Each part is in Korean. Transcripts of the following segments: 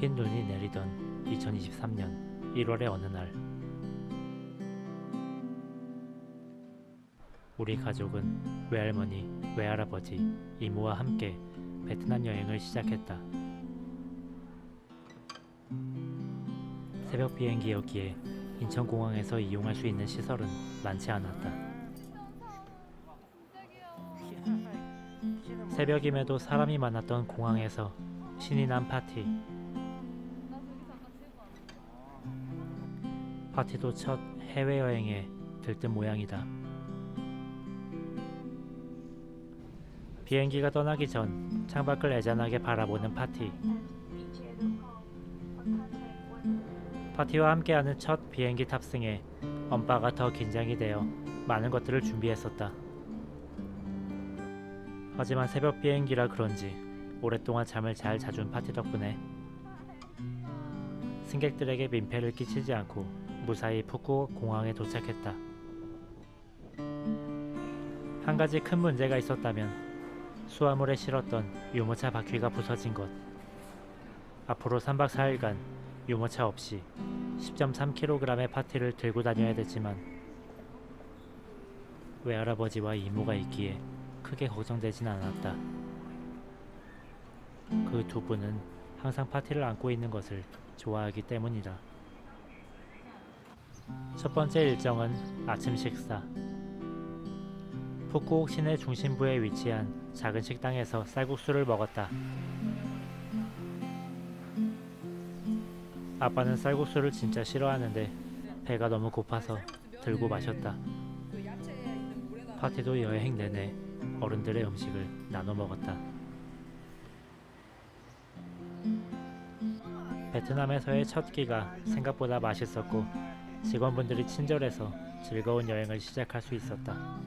흰 눈이 내리던 2023년 1월의 어느 날 우리 가족은 외할머니, 외할아버지, 이모와 함께 베트남 여행을 시작했다. 새벽 비행기였기에 인천공항에서 이용할 수 있는 시설은 많지 않았다. 새벽임에도 사람이 많았던 공항에서 신이 난 파티. 파티도 첫 해외여행에 들뜬 모양이다. 비행기가 떠나기 전 창밖을 애잔하게 바라보는 파티. 파티와 함께하는 첫 비행기 탑승에 엄빠가 더 긴장이 되어 많은 것들을 준비했었다. 하지만 새벽 비행기라 그런지 오랫동안 잠을 잘 자준 파티 덕분에 승객들에게 민폐를 끼치지 않고 무사히 푸꾸 공항에 도착했다. 한 가지 큰 문제가 있었다면 수화물에 실었던 유모차 바퀴가 부서진 것. 앞으로 3박 4일간 유모차 없이 10.3kg의 파티를 들고 다녀야 됐지만 외할아버지와 이모가 있기에 크게 걱정되진 않았다. 그 두 분은 항상 파티를 안고 있는 것을 좋아하기 때문이다. 첫 번째 일정은 아침 식사. 푸꾸옥 시내 중심부에 위치한 작은 식당에서 쌀국수를 먹었다. 아빠는 쌀국수를 진짜 싫어하는데 배가 너무 고파서 들고 마셨다. 파티도 여행 내내 어른들의 음식을 나눠 먹었다. 베트남에서의 첫 끼가 생각보다 맛있었고 직원분들이 친절해서 즐거운 여행을 시작할 수 있었다.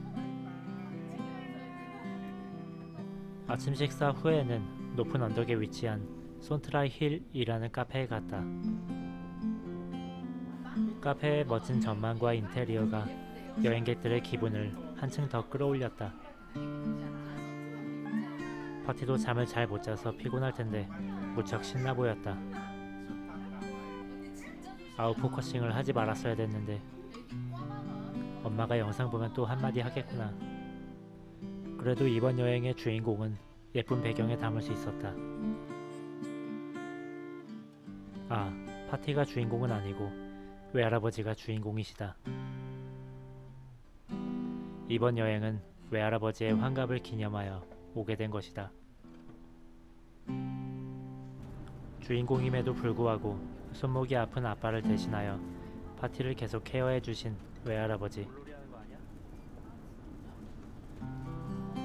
아침 식사 후에는 높은 언덕에 위치한 손트라이 힐이라는 카페에 갔다. 카페의 멋진 전망과 인테리어가 여행객들의 기분을 한층 더 끌어올렸다. 파티도 잠을 잘 못 자서 피곤할 텐데 무척 신나 보였다. 아웃 포커싱을 하지 말았어야 됐는데 엄마가 영상 보면 또 한마디 하겠구나. 그래도 이번 여행의 주인공은 예쁜 배경에 담을 수 있었다. 아, 파티가 주인공은 아니고 외할아버지가 주인공이시다. 이번 여행은 외할아버지의 환갑을 기념하여 오게 된 것이다. 주인공임에도 불구하고 손목이 아픈 아빠를 대신하여 파티를 계속 케어해 주신 외할아버지.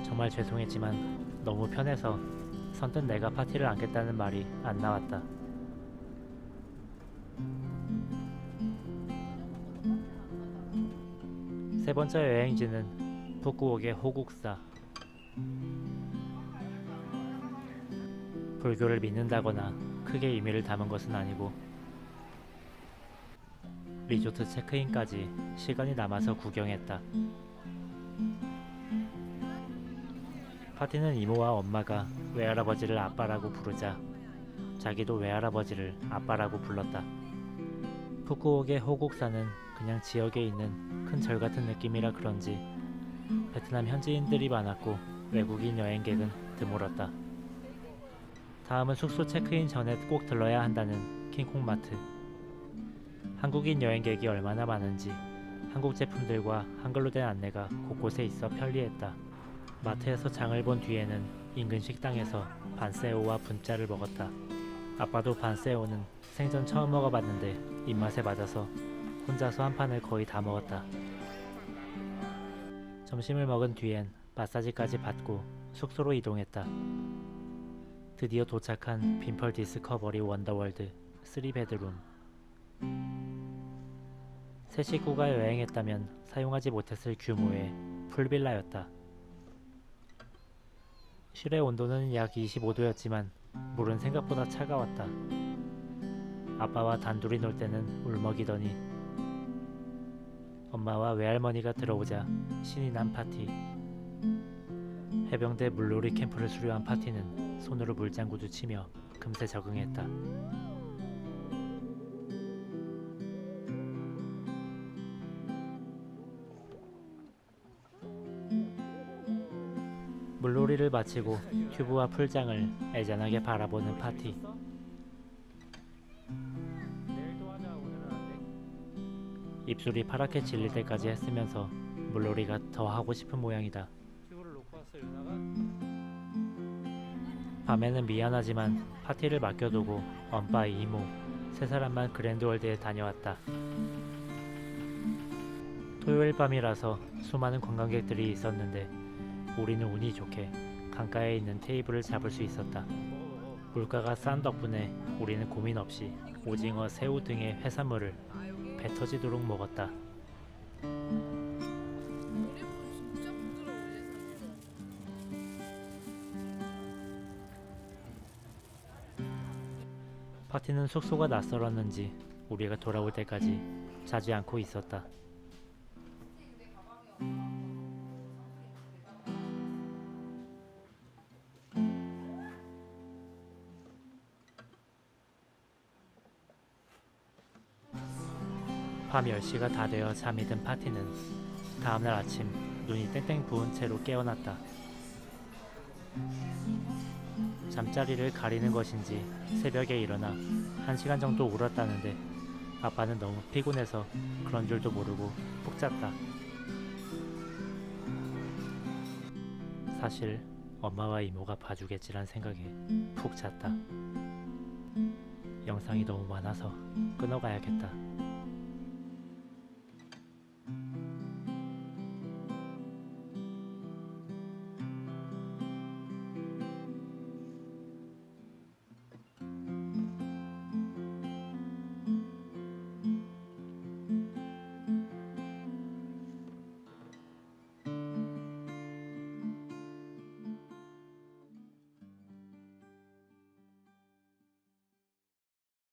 정말 죄송했지만 너무 편해서 선뜻 내가 파티를 안겠다는 말이 안 나왔다. 세 번째 여행지는 푸꾸옥의 호국사. 불교를 믿는다거나 크게 의미를 담은 것은 아니고 리조트 체크인까지 시간이 남아서 구경했다. 파티는 이모와 엄마가 외할아버지를 아빠라고 부르자 자기도 외할아버지를 아빠라고 불렀다. 푸꾸옥의 호국사는 그냥 지역에 있는 큰 절 같은 느낌이라 그런지 베트남 현지인들이 많았고 외국인 여행객은 드물었다. 다음은 숙소 체크인 전에 꼭 들러야 한다는 킹콩마트. 한국인 여행객이 얼마나 많은지 한국 제품들과 한글로 된 안내가 곳곳에 있어 편리했다. 마트에서 장을 본 뒤에는 인근 식당에서 반새우와 분짜를 먹었다. 아빠도 반새우는 생전 처음 먹어봤는데 입맛에 맞아서 혼자서 한 판을 거의 다 먹었다. 점심을 먹은 뒤엔 마사지까지 받고 숙소로 이동했다. 드디어 도착한 빈펄 디스커버리 원더월드 3베드룸. 세 식구가 여행했다면 사용하지 못했을 규모의 풀빌라였다. 실내 온도는 약 25도였지만 물은 생각보다 차가웠다. 아빠와 단둘이 놀 때는 울먹이더니 엄마와 외할머니가 들어오자 신이 난 파티. 해병대 물놀이 캠프를 수료한 파티는 손으로 물장구도 치며 금세 적응했다. 물놀이를 마치고 튜브와 풀장을 애잔하게 바라보는 파티. 입술이 파랗게 질릴 때까지 했으면서 물놀이가 더 하고 싶은 모양이다. 밤에는 미안하지만 파티를 맡겨두고 엄빠 이모 세 사람만 그랜드월드에 다녀왔다. 토요일 밤이라서 수많은 관광객들이 있었는데 우리는 운이 좋게 강가에 있는 테이블을 잡을 수 있었다. 물가가 싼 덕분에 우리는 고민 없이 오징어, 새우 등의 해산물을 배 터지도록 먹었다. 파티는 숙소가 낯설었는지 우리가 돌아올 때까지 자지 않고 있었다. 밤 10시가 다 되어 잠이 든 파티는 다음날 아침 눈이 땡땡 부은 채로 깨어났다. 잠자리를 가리는 것인지 새벽에 일어나 한 시간 정도 울었다는데 아빠는 너무 피곤해서 그런 줄도 모르고 푹 잤다. 사실 엄마와 이모가 봐주겠지란 생각에 푹 잤다. 영상이 너무 많아서 끊어가야겠다.